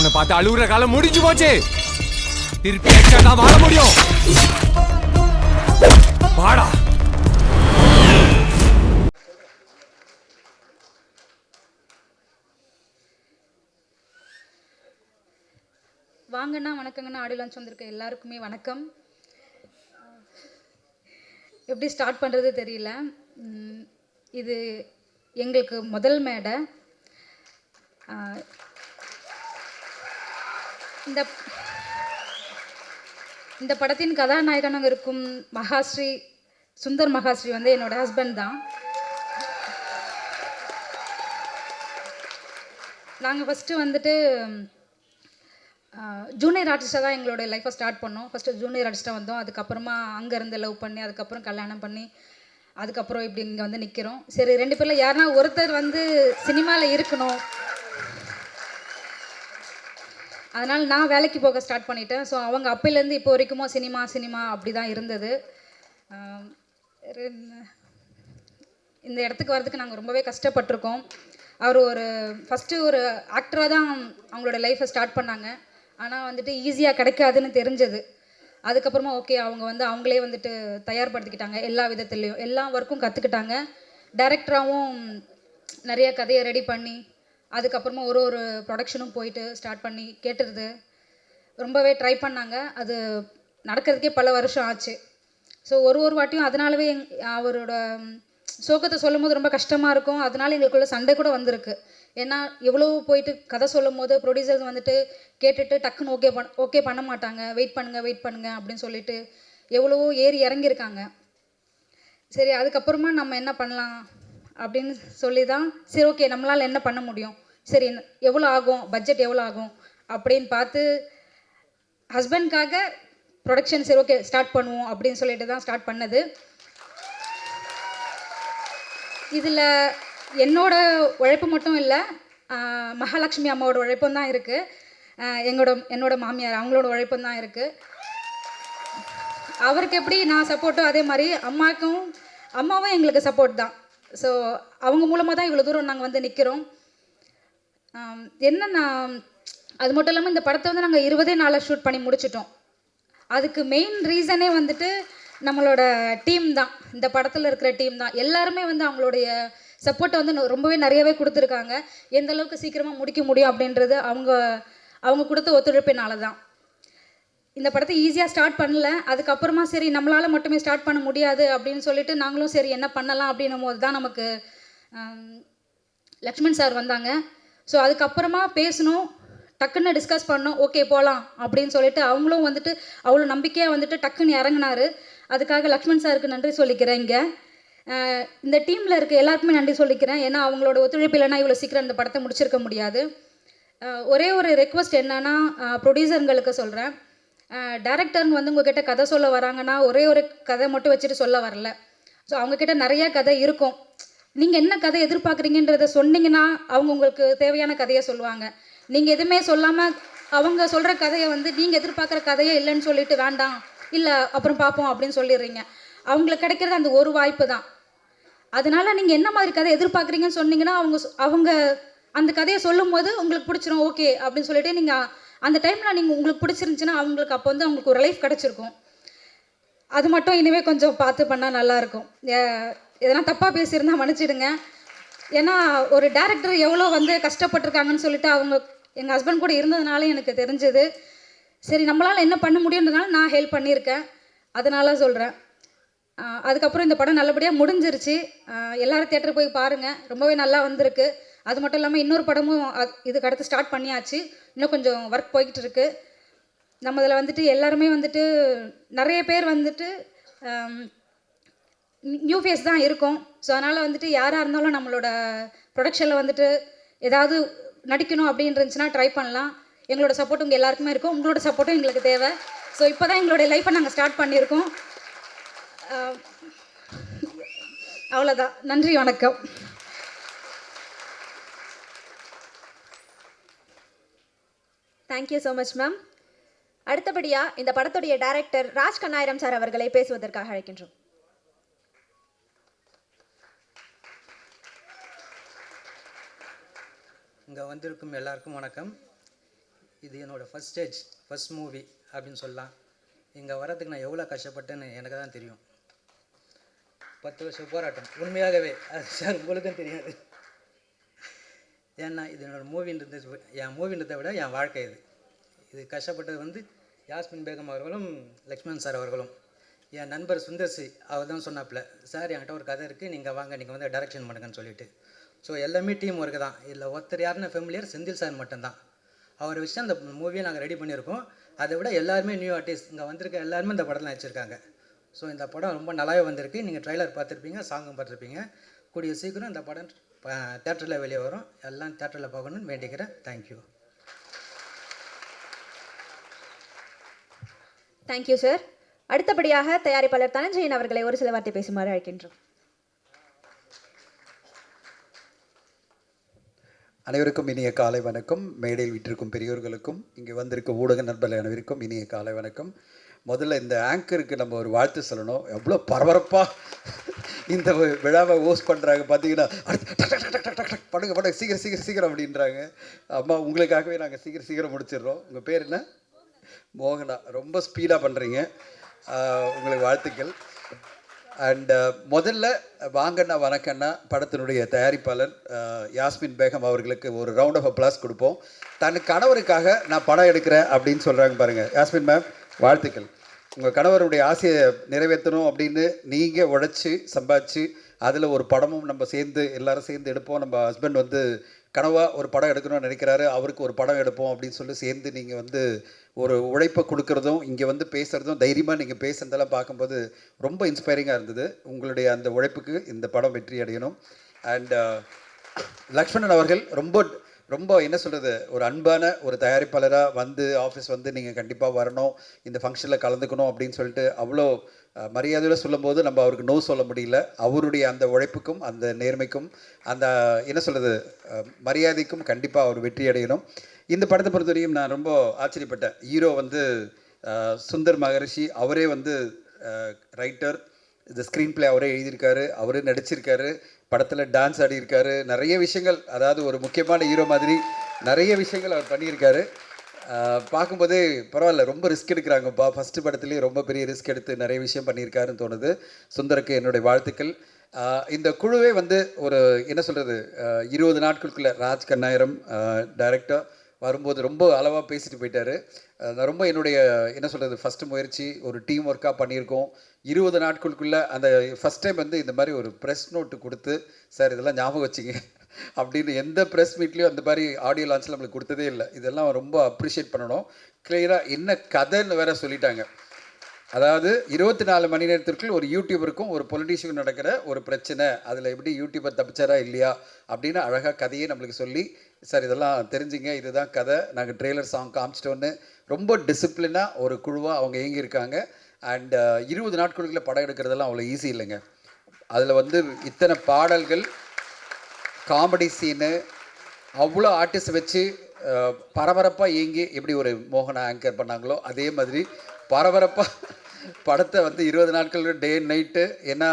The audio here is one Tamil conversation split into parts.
இவனை பார்த்து அழுகுற காலம் முடிஞ்சு போச்சு. திருப்பி எக்ஸ்ட்ரா தான் வாழ முடியும்? வாடா. வாங்கண்ணா வணக்கங்கண்ணா. ஆடியோ லான்ச் வந்திருக்க. எல்லாருக்குமே வணக்கம். எப்படி ஸ்டார்ட் பண்ணுறது தெரியல. உம், இது எங்களுக்கு முதல் மேடை. இந்த இந்த படத்தின் கதாநாயகனாக இருக்கும் மகாஸ்ரீ சுந்தர் மகாஸ்ரீ வந்து என்னோட ஹஸ்பண்ட் தான். நாங்கள் ஃபஸ்ட்டு வந்துட்டு ஜூனியர் ஆர்டிஸ்டாக தான் எங்களோட லைஃப்பை ஸ்டார்ட் பண்ணோம். ஃபஸ்ட்டு ஜூனியர் ஆர்டிஸ்ட்டாக வந்தோம். அதுக்கப்புறமா அங்கேருந்து லவ் பண்ணி அதுக்கப்புறம் கல்யாணம் பண்ணி அதுக்கப்புறம் இப்படி இங்கே வந்து நிற்கிறோம் சரி ரெண்டு பேரில் யாருன்னா ஒருத்தர் வந்து சினிமாவில் இருக்கணும். அதனால் நான் வேலைக்கு போக ஸ்டார்ட் பண்ணிட்டேன். ஸோ அவங்க அப்போலேருந்து இப்போ வரைக்குமோ சினிமா சினிமா அப்படி தான் இருந்தது இந்த இடத்துக்கு வரதுக்கு நாங்கள் ரொம்பவே கஷ்டப்பட்டிருக்கோம். அவர் ஒரு ஃபஸ்ட்டு ஒரு ஆக்டராக தான் அவங்களோட லைஃப்பை ஸ்டார்ட் பண்ணாங்க. ஆனால் வந்துட்டு ஈஸியாக கிடைக்காதுன்னு தெரிஞ்சது. அதுக்கப்புறமா ஓகே அவங்க வந்து அவங்களே வந்துட்டு தயார்படுத்திக்கிட்டாங்க. எல்லா விதத்துலேயும் எல்லா ஒர்க்கும் கற்றுக்கிட்டாங்க டைரக்டராகவும் நிறைய கதையை ரெடி பண்ணி அதுக்கப்புறமா ஒரு ஒரு ப்ரொடக்ஷனும் போயிட்டு ஸ்டார்ட் பண்ணி கேட்டுருது ரொம்பவே ட்ரை பண்ணாங்க. அது நடக்கிறதுக்கே பல வருஷம் ஆச்சு. ஸோ ஒரு ஒரு வாட்டியும் அதனாலவே எங் அவரோட சோகத்தை சொல்லும் போது ரொம்ப கஷ்டமாக இருக்கும். அதனால எங்களுக்குள்ள சண்டை கூட வந்திருக்கு. ஏன்னா எவ்வளோ போயிட்டு கதை சொல்லும் போது ப்ரொடியூசர்ஸ் வந்துட்டு கேட்டுட்டு டக்குன்னு ஓகே பண்ண ஓகே பண்ண மாட்டாங்க. வெயிட் பண்ணுங்கள் வெயிட் பண்ணுங்க அப்படின்னு சொல்லிட்டு எவ்வளவோ ஏறி இறங்கியிருக்காங்க. சரி அதுக்கப்புறமா நம்ம என்ன பண்ணலாம்? அப்படின்னு சொல்லி தான் சரி ஓகே நம்மளால் என்ன பண்ண முடியும்? சரி எவ்வளோ ஆகும்? பட்ஜெட் எவ்வளோ ஆகும்? அப்படின்னு பார்த்து ஹஸ்பண்ட்காக ப்ரொடக்ஷன் சரி ஓகே ஸ்டார்ட் பண்ணுவோம் அப்படின்னு சொல்லிட்டு தான் ஸ்டார்ட் பண்ணது. இதில் என்னோட உழைப்பு மட்டும் இல்லை மகாலட்சுமி அம்மாவோட உழைப்பும் தான் இருக்குது எங்களோட என்னோட மாமியார் அவங்களோட உழைப்பும் தான் இருக்குது அவருக்கு எப்படி நான் சப்போர்ட்டோ அதே மாதிரி அம்மாவுக்கும் அம்மாவும் எங்களுக்கு சப்போர்ட் தான். ஸோ அவங்க மூலமாக தான் இவ்வளோ தூரம் நாங்கள் வந்து நிற்கிறோம் என்னன்னா அது மட்டும் இல்லாமல் இந்த படத்தை வந்து நாங்கள் இருபதே நாளில் ஷூட் பண்ணி முடிச்சிட்டோம். அதுக்கு மெயின் ரீசனே வந்துட்டு நம்மளோட டீம் தான். இந்த படத்தில் இருக்கிற டீம் தான். எல்லாருமே வந்து அவங்களுடைய சப்போர்ட்டை வந்து ரொம்பவே நிறையவே கொடுத்துருக்காங்க. எந்த அளவுக்கு சீக்கிரமாக முடிக்க முடியும் அப்படின்றது அவங்க அவங்க கொடுத்த ஒத்துழைப்பினால தான் இந்த படத்தை ஈஸியாக ஸ்டார்ட் பண்ணல. அதுக்கப்புறமா சரி நம்மளால் மட்டுமே ஸ்டார்ட் பண்ண முடியாது அப்படின்னு சொல்லிட்டு நாங்களும் சரி என்ன பண்ணலாம் அப்படின்னும் போது தான் நமக்கு லக்ஷ்மண் சார் வந்தாங்க. ஸோ அதுக்கப்புறமா பேசணும் டக்குன்னு டிஸ்கஸ் பண்ணோம். ஓகே போகலாம் அப்படின்னு சொல்லிட்டு அவங்களும் வந்துட்டு அவ்வளோ நம்பிக்கையாக வந்துட்டு டக்குன்னு இறங்குனாரு. அதுக்காக லக்ஷ்மண் சாருக்கு நன்றி சொல்லிக்கிறேன் இங்கே. இந்த டீமில் இருக்க எல்லாருக்குமே நன்றி சொல்லிக்கிறேன். ஏன்னா அவங்களோட ஒத்துழைப்பு இல்லைன்னா இவ்வளோ சீக்கிரம் இந்த படத்தை முடிச்சிருக்க முடியாது. ஒரே ஒரு ரெக்வஸ்ட் என்னன்னா ப்ரொடியூசருங்களுக்கு சொல்கிறேன் டேரக்டருங்க வந்து உங்ககிட்ட கதை சொல்ல வராங்கன்னா ஒரே ஒரு கதை மட்டும் வச்சுட்டு சொல்ல வரல. ஸோ அவங்கக்கிட்ட நிறைய கதை இருக்கும். நீங்கள் என்ன கதை எதிர்பார்க்குறீங்கன்றத சொன்னீங்கன்னா அவங்க உங்களுக்கு தேவையான கதையை சொல்லுவாங்க. நீங்கள் எதுவுமே சொல்லாமல் அவங்க சொல்கிற கதையை வந்து நீங்கள் எதிர்பார்க்குற கதையே இல்லைன்னு சொல்லிட்டு வேண்டாம். இல்லை அப்புறம் பார்ப்போம் அப்படின்னு சொல்லிடுறீங்க. அவங்களுக்கு கிடைக்கிறது அந்த ஒரு வாய்ப்பு தான். அதனால் நீங்கள் என்ன மாதிரி கதை எதிர்பார்க்குறீங்கன்னு சொன்னீங்கன்னா அவங்க அவங்க அந்த கதையை சொல்லும்போது உங்களுக்கு பிடிச்சிரும் ஓகே அப்படின்னு சொல்லிட்டு நீங்கள் அந்த டைமில் நீங்கள் உங்களுக்கு பிடிச்சிருந்துச்சுன்னா அவங்களுக்கு அப்போ வந்து அவங்களுக்கு ஒரு லைஃப் கிடச்சிருக்கும். அது மட்டும் இனிமேல் கொஞ்சம் பார்த்து பண்ணால் நல்லாயிருக்கும் எதனா தப்பாக பேசியிருந்தா மன்னிச்சிடுங்க. ஏன்னா ஒரு டேரக்டர் எவ்வளோ வந்து கஷ்டப்பட்டிருக்காங்கன்னு சொல்லிட்டு அவங்க எங்கள் ஹஸ்பண்ட் கூட இருந்ததுனால எனக்கு தெரிஞ்சது. சரி நம்மளால் என்ன பண்ண முடியுன்றதுனால நான் ஹெல்ப் பண்ணியிருக்கேன். அதனால சொல்கிறேன் அதுக்கப்புறம் இந்த படம் நல்லபடியாக முடிஞ்சிருச்சு. எல்லோரும் தேட்டருக்கு தேட்டர் போய் பாருங்கள் ரொம்பவே நல்லா வந்திருக்கு. அது மட்டும் இல்லாமல் இன்னொரு படமும் அது- இதுக்கு அடுத்து ஸ்டார்ட் பண்ணியாச்சு. இன்னும் கொஞ்சம் ஒர்க் போய்கிட்டு இருக்கு நம்ம இதில் வந்துட்டு எல்லாருமே வந்துட்டு நிறைய பேர் வந்துட்டு நியூ ஃபேஸ் தான் இருக்கும். ஸோ அதனால் வந்துட்டு யாராக இருந்தாலும் நம்மளோட ப்ரொடக்ஷனில் வந்துட்டு ஏதாவது நடிக்கணும் அப்படின்னு இருந்துச்சுன்னா ட்ரை பண்ணலாம். எங்களோட சப்போர்ட் உங்கள் எல்லாருக்குமே இருக்கும். உங்களோட சப்போர்ட்டும் எங்களுக்கு தேவை. ஸோ இப்போ தான் எங்களுடைய லைஃப்பை நாங்கள் ஸ்டார்ட் பண்ணியிருக்கோம். அவ்வளோதான் நன்றி வணக்கம். தேங்க்யூ ஸோ மச் மேம் அடுத்தபடியாக இந்த படத்துடைய டைரக்டர் ராஜ் கண்ணாயிரம் சார் அவர்களை பேசுவதற்காக அழைக்கின்றோம். இங்கே வந்திருக்கும் எல்லாருக்கும் வணக்கம். இது என்னோடய ஃபஸ்ட் ஸ்டேஜ் ஃபஸ்ட் மூவி அப்படின்னு சொல்லலாம். இங்கே வரதுக்கு நான் எவ்வளோ கஷ்டப்பட்டேன்னு எனக்கு தான் தெரியும். பத்து வருஷம் போராட்டம். உண்மையாகவே அது சார் உங்களுக்கும் தெரியாது. ஏன்னா இது என்னோடய மூவின்றது என் மூவின்றதை விட என் வாழ்க்கை இது. இது கஷ்டப்பட்டது வந்து யாஸ்மின் பேகம் அவர்களும் லக்ஷ்மண் சார் அவர்களும். என் நண்பர் சுந்தர்சி அவர் தான் சொன்னாப்புல சார் என்கிட்ட ஒரு கதை இருக்குது நீங்கள் வாங்க நீங்கள் வந்து டைரக்ஷன் பண்ணுங்கன்னு சொல்லிட்டு. ஸோ எல்லாமே டீம் ஒர்க்கு தான். இதில் ஒருத்தர் யாருன்னு ஃபெமிலியர் செந்தில் சார் மட்டும்தான். அவரை வச்சு அந்த மூவியை நாங்கள் ரெடி பண்ணியிருக்கோம். அதை விட எல்லாருமே நியூ ஆர்டிஸ்ட் இங்கே வந்திருக்க எல்லாருமே இந்த படத்தில் வச்சுருக்காங்க. ஸோ இந்த படம் ரொம்ப நல்லாவே வந்திருக்கு. நீங்கள் ட்ரைலர் பார்த்துருப்பீங்க சாங்கும் பார்த்துருப்பீங்க. கூடிய சீக்கிரம் இந்த படம் தேட்டரில் வெளியே வரும். எல்லாம் தேட்டரில் பார்க்கணும்னு வேண்டிக்கிறேன். தேங்க்யூ தேங்க்யூ சார் அடுத்தபடியாக தயாரிப்பாளர் தனஞ்சயன் அவர்களை ஒரு சில வார்த்தை பேசுமாறு அழைக்கின்றோம். அனைவருக்கும் இனிய காலை வணக்கம். மேடையில் விட்டிருக்கும் பெரியோர்களுக்கும் இங்கே வந்திருக்கும் ஊடக நண்பர்கள் அனைவருக்கும் இனிய காலை வணக்கம். முதல்ல இந்த ஆங்கருக்கு நம்ம ஒரு வாழ்த்து சொல்லணும். எவ்வளோ பரபரப்பாக இந்த விழாவை ஓஸ் பண்ணுறாங்க பார்த்தீங்கன்னா அடுத்து டக் டக் டக் டக் டக் படுங்க படுங்க சீக்கிரம் சீக்கிரம் சீக்கிரம் அப்படின்றாங்க. அம்மா உங்களுக்காகவே நாங்கள் சீக்கிரம் சீக்கிரம் முடிச்சிடுறோம். உங்கள் பேர் என்ன? மோகனா. ரொம்ப ஸ்பீடாக பண்ணுறீங்க உங்களுக்கு வாழ்த்துக்கள். அண்டு முதல்ல வாங்கண்ணா வணக்கண்ணா. படத்தினுடைய தயாரிப்பாளர் யாஸ்மின் பேகம் அவர்களுக்கு ஒரு ரவுண்ட் ஆஃப் அப்ளாஸ் கொடுப்போம். தன் கணவருக்காக நான் படம் எடுக்கிறேன் அப்படின்னு சொல்கிறாங்க பாருங்கள் யாஸ்மின் மேம் வாழ்த்துக்கள். உங்கள் கணவருடைய ஆசையை நிறைவேற்றணும் அப்படின்னு நீங்கள் உழைச்சி சம்பாதிச்சு அதில் ஒரு படமும் நம்ம சேர்ந்து எல்லாரும் சேர்ந்து எடுப்போம். நம்ம ஹஸ்பண்ட் வந்து கனவா ஒரு படம் எடுக்கணும்னு நினைக்கிறாரு அவருக்கு ஒரு படம் எடுப்போம் அப்படின்னு சொல்லி சேர்ந்து நீங்கள் வந்து ஒரு உழைப்பை கொடுக்குறதும் இங்கே வந்து பேசுகிறதும் தைரியமாக நீங்கள் பேசுகிறதெல்லாம் பார்க்கும்போது ரொம்ப இன்ஸ்பைரிங்காக இருந்தது. உங்களுடைய அந்த உழைப்புக்கு இந்த படம் வெற்றி அடையணும். அண்ட் uh, லக்ஷ்மணன் அவர்கள் ரொம்ப ரொம்ப என்ன சொல்கிறது ஒரு அன்பான ஒரு தயாரிப்பாளராக வந்து ஆஃபீஸ் வந்து நீங்கள் கண்டிப்பாக வரணும் இந்த ஃபங்க்ஷனில் கலந்துக்கணும் அப்படின்னு சொல்லிட்டு அவ்வளோ மரியாதையில் சொல்லும்போது நம்ம அவருக்கு நோ சொல்ல முடியல. அவருடைய அந்த உழைப்புக்கும் அந்த நேர்மைக்கும் அந்த என்ன சொல்கிறது மரியாதைக்கும் கண்டிப்பாக அவர் வெற்றி அடையணும். இந்த படத்தை பொறுத்தவரையும் நான் ரொம்ப ஆச்சரியப்பட்டேன். ஹீரோ வந்து சுந்தர் மகரிஷி அவரே வந்து ரைட்டர் இந்த ஸ்க்ரீன் பிளே அவரே எழுதியிருக்காரு அவரே நடிச்சிருக்காரு. படத்தில் டான்ஸ் ஆடியிருக்காரு. நிறைய விஷயங்கள் அதாவது ஒரு முக்கியமான ஹீரோ மாதிரி நிறைய விஷயங்கள் அவர் பண்ணியிருக்காரு. பார்க்கும்போது பார்க்கும்போதே பரவாயில்ல ரொம்ப ரிஸ்க் எடுக்கிறாங்கப்பா ஃபஸ்ட்டு படத்துலேயே ரொம்ப பெரிய ரிஸ்க் எடுத்து நிறைய விஷயம் பண்ணியிருக்காருன்னு தோணுது. சுந்தருக்கு என்னுடைய வாழ்த்துக்கள். இந்த குழுவே வந்து ஒரு என்ன சொல்கிறது இருபது நாட்களுக்குள்ளே ராஜ் கண்ணாயிரம் டைரக்டர் வரும்போது ரொம்ப அளவாக பேசிட்டு போயிட்டாரு. ரொம்ப என்னுடைய என்ன சொல்கிறது ஃபஸ்ட்டு முயற்சி ஒரு டீம் ஒர்க்காக பண்ணியிருக்கோம். இருபது நாட்களுக்குள்ளே அந்த ஃபஸ்ட் டைம் வந்து இந்த மாதிரி ஒரு ப்ரெஸ் நோட்டு கொடுத்து சார் இதெல்லாம் ஞாபகம் வச்சுங்க. அப்படின்னு எந்த ப்ரெஸ் மீட்லேயும் அந்த மாதிரி ஆடியோ லான்ச்சில் நம்மளுக்கு கொடுத்ததே இல்லை. இதெல்லாம் ரொம்ப அப்ரிஷியேட் பண்ணணும். கிளியராக என்ன கதைன்னு வேற சொல்லிட்டாங்க. அதாவது இருபத்தி நாலு மணி நேரத்திற்குள் ஒரு யூடியூபருக்கும் ஒரு பொலிட்டீஷியனுக்கும் நடக்கிற ஒரு பிரச்சனை. அதில் எப்படி யூடியூபர் தப்பிச்சாரா இல்லையா அப்படின்னு அழகாக கதையை நம்மளுக்கு சொல்லி சார் இதெல்லாம் தெரிஞ்சுங்க. இதுதான் கதை. நாங்கள் ட்ரெய்லர் சாங் காமிச்சிட்டோன்னு ரொம்ப டிசிப்ளினாக ஒரு குழுவாக அவங்க இயங்கியிருக்காங்க. அண்ட் இருபது நாட்களுக்குள்ள படம் எடுக்கிறதெல்லாம் அவ்வளோ ஈஸி இல்லைங்க. அதில் வந்து இத்தனை பாடல்கள் காமெடி சீனு அவ்வளோ ஆர்டிஸ்ட் வச்சு பரபரப்பாக இயங்கி எப்படி ஒரு மோகனா ஆங்கர் பண்ணாங்களோ அதே மாதிரி பரபரப்பாக படத்தை வந்து இருபது நாட்கள் டே நைட்டு ஏன்னா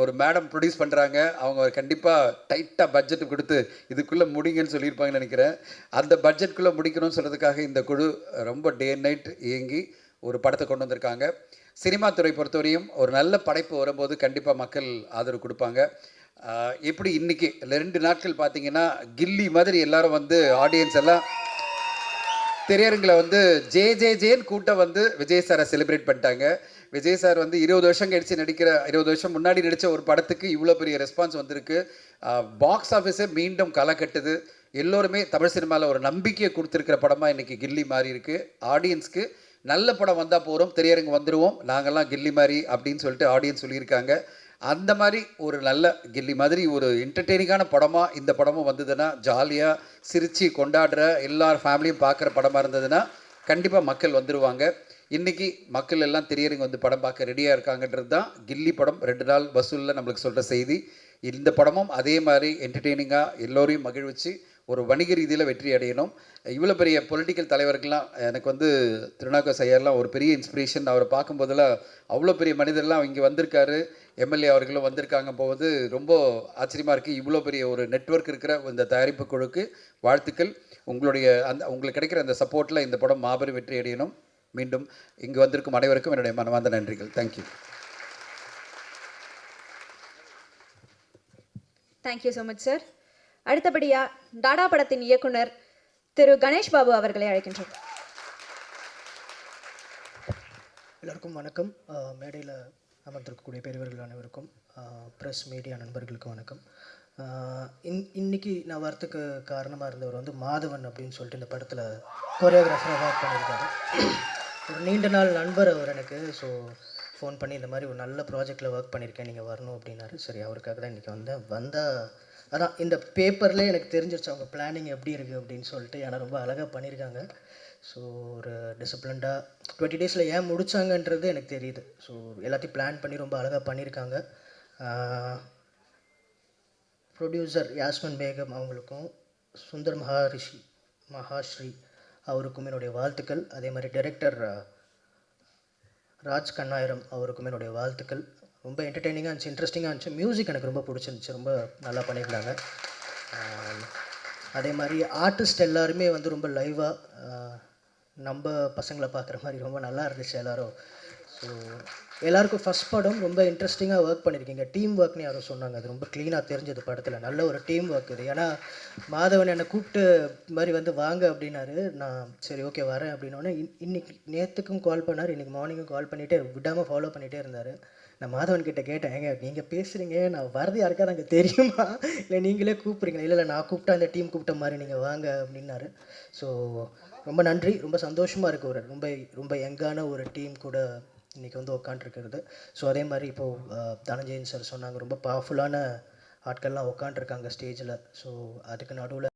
ஒரு மேடம் ப்ரொடியூஸ் பண்ணுறாங்க அவங்க கண்டிப்பாக டைட்டாக பட்ஜெட் கொடுத்து இதுக்குள்ளே முடிங்கன்னு சொல்லியிருப்பாங்கன்னு நினைக்கிறேன். அந்த பட்ஜெட்குள்ளே முடிக்கணும்னு சொல்கிறதுக்காக இந்த குழு ரொம்ப டே நைட் இயங்கி ஒரு படத்தை கொண்டு வந்திருக்காங்க. சினிமா துறை பொறுத்தவரையும் ஒரு நல்ல படைப்பு வரும்போது கண்டிப்பாக மக்கள் ஆதரவு கொடுப்பாங்க. எப்படி இன்றைக்கி ரெண்டு நாட்கள் பார்த்தீங்கன்னா கில்லி மாதிரி எல்லோரும் வந்து ஆடியன்ஸ் எல்லாம் திரையரங்கில் வந்து ஜே ஜே ஜேன்னு கூட்டம் வந்து விஜய் சாரை செலிப்ரேட் பண்ணிட்டாங்க. விஜய் சார் வந்து இருபது வருஷம் கழிச்சு நடிக்கிற இருபது வருஷம் முன்னாடி நடித்த ஒரு படத்துக்கு இவ்வளோ பெரிய ரெஸ்பான்ஸ் வந்திருக்கு. பாக்ஸ் ஆஃபீஸே மீண்டும் களை கட்டுது. எல்லோருமே தமிழ் சினிமாவில் ஒரு நம்பிக்கையை கொடுத்துருக்கிற படமாக இன்னைக்கு கில்லி மாறி இருக்கு. ஆடியன்ஸ்க்கு நல்ல படம் வந்தால் போகிறோம் திரையரங்கு வந்துடுவோம் நாங்கள்லாம் கில்லி மாதிரி அப்படின்னு சொல்லிட்டு ஆடியன்ஸ் சொல்லியிருக்காங்க. அந்த மாதிரி ஒரு நல்ல கில்லி மாதிரி ஒரு என்டர்டெய்னிங்கான படமாக இந்த படமும் வந்ததுன்னா ஜாலியாக சிரித்து கொண்டாடுற எல்லார் ஃபேமிலியும் பார்க்குற படமாக இருந்ததுன்னா கண்டிப்பாக மக்கள் வந்துடுவாங்க இன்றைக்கி மக்கள் எல்லாம் திரையரங்கு வந்து படம் பார்க்க ரெடியாக இருக்காங்கன்றது தான் கில்லி படம். ரெண்டு நாள் வசூலில் நம்மளுக்கு சொல்கிற செய்தி. இந்த படமும் அதே மாதிரி என்டர்டெய்னிங்காக எல்லோரையும் மகிழ்விச்சு ஒரு வணிக ரீதியில் வெற்றி அடையணும். இவ்வளோ பெரிய பொலிட்டிக்கல் தலைவர்கள்லாம் எனக்கு வந்து திருநாக்கர் ஐயர்லாம் ஒரு பெரிய இன்ஸ்பிரேஷன் அவரை பார்க்கும்போதெல்லாம் அவ்வளோ பெரிய மனிதர்லாம் இங்கே வந்திருக்காரு. எம்எல்ஏ அவர்களும் வந்திருக்காங்க போது ரொம்ப ஆச்சரியமாக இருக்குது இவ்வளோ பெரிய ஒரு நெட்வொர்க் இருக்கிற இந்த தயாரிப்பு குழுக்கு வாழ்த்துக்கள். உங்களுடைய அந்த உங்களுக்கு கிடைக்கிற அந்த சப்போர்ட்டில் இந்த படம் மாபெரும் வெற்றி அடையணும். மீண்டும் இங்கு வந்திருக்கும் அனைவருக்கும் என்னுடைய மனமார்ந்த நன்றிகள். Thank you thank you so much sir அடுத்தபடியா டாடா படத்தின் இயக்குனர் திரு கணேஷ் பாபு அவர்களை அழைக்கின்றோம். எல்லாருக்கும் வணக்கம். மேடையில் அமர்ந்திருக்கக்கூடிய பெரியவர்கள் அனைவருக்கும் ப்ரெஸ் மீடியா நண்பர்களுக்கும் வணக்கம். இன் இன்னைக்கு நான் வரத்துக்கு காரணமாக இருந்தவர் வந்து மாதவன் அப்படின்னு சொல்லிட்டு இந்த படத்தில் கோரியோகிராஃபராக ஒர்க் பண்ணியிருக்காரு. ஒரு நீண்ட நாள் நண்பர் அவர் எனக்கு ஸோ ஃபோன் பண்ணி இந்த மாதிரி ஒரு நல்ல ப்ராஜெக்டில் ஒர்க் பண்ணியிருக்கேன் நீங்கள் வரணும் அப்படின்னாரு. சரி அவருக்காக தான் இன்றைக்கி வந்தேன். வந்தால் அதான் இந்த பேப்பர்லேயே எனக்கு தெரிஞ்சிருச்சு அவங்க பிளானிங் எப்படி இருக்குது அப்படின்னு சொல்லிட்டு ஏன்னா ரொம்ப அழகாக பண்ணியிருக்காங்க ஸோ ஒரு டிசிப்ளின்டாக டுவெண்ட்டி டேஸில் ஏன் முடித்தாங்கன்றது எனக்கு தெரியுது. ஸோ எல்லாத்தையும் பிளான் பண்ணி ரொம்ப அழகாக பண்ணியிருக்காங்க. ப்ரொடியூசர் யாஸ்மன் பேகம் அவங்களுக்கும் சுந்தர் மகாரிஷி மகாஸ்ரீ அவருக்கும் என்னுடைய வாழ்த்துக்கள். அதே மாதிரி டைரக்டர் ராஜ் கண்ணாயிரம் அவருக்கும் என்னுடைய வாழ்த்துக்கள். ரொம்ப என்டர்டெய்னிங்காக இருந்துச்சு இன்ட்ரெஸ்டிங்காக இருந்துச்சு. மியூசிக் எனக்கு ரொம்ப பிடிச்சிருந்துச்சு. ரொம்ப நல்லா பண்ணியிருந்தாங்க. அதே மாதிரி ஆர்டிஸ்ட் எல்லாருமே வந்து ரொம்ப லைவாக நம்ம பசங்களை பார்க்குற மாதிரி ரொம்ப நல்லா இருந்துச்சு எல்லோரும். ஸோ எல்லாருக்கும் ஃபஸ்ட் படம் ரொம்ப இன்ட்ரெஸ்டிங்காக ஒர்க் பண்ணியிருக்கீங்க டீம் ஒர்க்னு யாரும் சொன்னாங்க. அது ரொம்ப க்ளீனாக தெரிஞ்சது படத்தில். நல்ல ஒரு டீம் ஒர்க் இது. ஏன்னா மாதவன் என்னை கூப்பிட்டு மாதிரி வந்து வாங்க அப்படின்னாரு. நான் சரி ஓகே வரேன் அப்படின்னோடனே இன் இன்னைக்கு நேற்றுக்கும் கால் பண்ணார். இன்றைக்கி மார்னிங்கும் கால் பண்ணிகிட்டே விடாமல் ஃபாலோ பண்ணிகிட்டே இருந்தார். நான் மாதவன் கிட்ட கேட்டேன் ஏங்க நீங்கள் பேசுகிறீங்க நான் வரது யாருக்காவது அங்கே தெரியுமா? இல்லை நீங்களே கூப்பிட்றீங்களா? இல்லை இல்லை நான் கூப்பிட்டா அந்த டீம் கூப்பிட்ட மாதிரி நீங்கள் வாங்க அப்படின்னாரு. ஸோ ரொம்ப நன்றி. ரொம்ப சந்தோஷமாக இருக்குது ஒரு ரொம்ப ரொம்ப யங்கான ஒரு டீம் கூட இன்றைக்கி வந்து உட்காண்ட்ருக்கிறது ஸோ அதே மாதிரி இப்போது தனஞ்சயன் சார் சொன்னாங்க ரொம்ப பவர்ஃபுல்லான ஆட்கள்லாம் உட்காண்ட்ருக்காங்க ஸ்டேஜில் ஸோ அதுக்கு நடுவில்